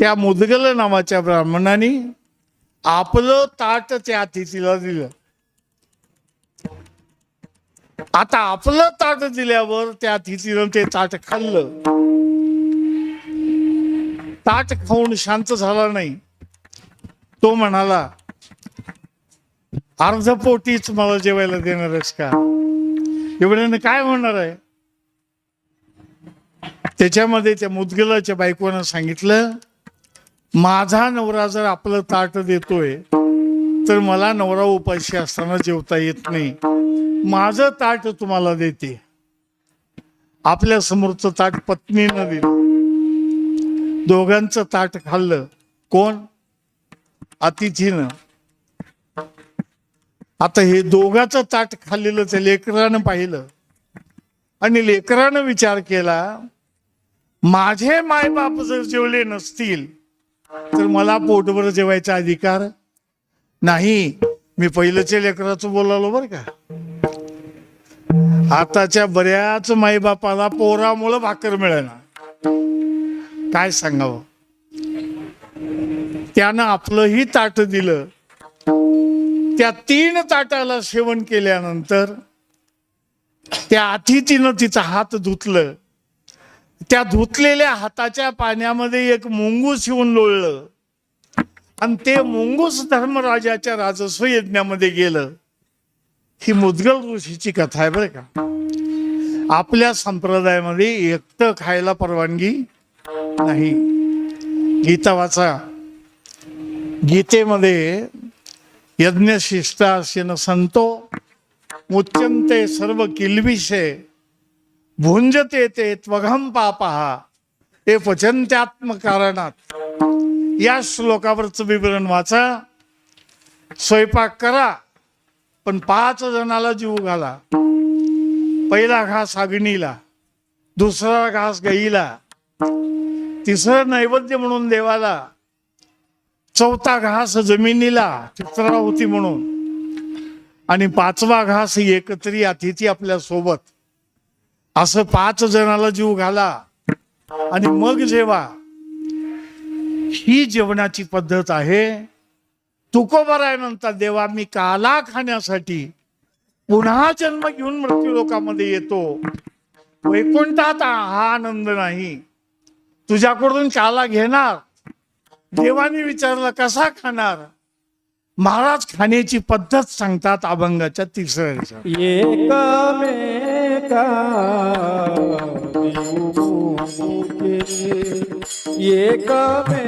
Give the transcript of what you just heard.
त्या मुदगल नावाच्या ब्राह्मणाने आपलं ताट त्या अतिथीला दिलं. आता आपलं ताट दिल्यावर त्या अतिथीनं ते ताट खाल्लं. ताट खाऊन शांत झाला नाही. तो म्हणाला अर्ध पोटीच मला जेवायला देणारच का? एवढ्यानं काय म्हणणार आहे? त्याच्यामध्ये त्या मुदगलाच्या बायकोनं सांगितलं माझा नवरा जर आपलं ताट देतोय तर मला नवरा उपाशी असताना जेवता येत नाही. माझं ताट तुम्हाला देते. आपल्या समोरचं ताट पत्नीनं दिलं. दोघांचं ताट खाल्लं. कोण? अतिथीनं. आता हे दोघाचं ताट खाल्लेलं त्या लेकरानं पाहिलं. आणि लेकरानं विचार केला माझे मायबाप जर जेवले नसतील तर मला पोटभर जेवायचा अधिकार नाही. मी पहिलंच्या लेकराचं बोलालो बरं का. आताच्या बऱ्याच माईबापाला पोरामुळं भाकर मिळेना. काय सांगावं? त्यानं आपलंही ताट दिलं. त्या तीन ताटाला सेवन केल्यानंतर त्या अतिथीनं तिचा हात धुतलं. त्या धुतलेल्या हाताच्या पाण्यामध्ये एक मुंगूस येऊन लोळलं. आणि ते मुंगूस धर्मराजाच्या राजस्व यज्ञामध्ये गेलं. ही मुदगल ऋषीची कथा आहे बरं का. आपल्या संप्रदायामध्ये एकटं खायला परवानगी नाही. गीता वाचा. गीतेमध्ये यज्ञशिष्ट असेन संतो मुच्यंते सर्व किल्विषय भुंजते ते त्वघम पापहा ते पचंत्यात्म कारणात या श्लोकावरचं विवरण वाचा. स्वयंपाक करा पण पाच जणाला जीव घाला. पहिला घास अग्नीला दुसरा घास गाईला तिसरं नैवेद्य म्हणून देवाला चौथा घास जमिनीला चित्रावती म्हणून. आणि पाचवा घास एकत्री अतिथी आपल्यासोबत. असं पाच जणाला जीव घाला आणि मग जेवा. ही जेवणाची पद्धत आहे. तुकोबराय म्हणतात देवा मी काला खाण्यासाठी पुन्हा जन्म घेऊन मृत्यू लोकामध्ये येतो. वैकुंठात हा आनंद नाही. तुझ्याकडून काला घेणार. देवाने विचारलं कसा खाणार? महाराज खाण्याची पद्धत सांगतात अभंगाच्या तिसऱ्या లెక్క ఏకమే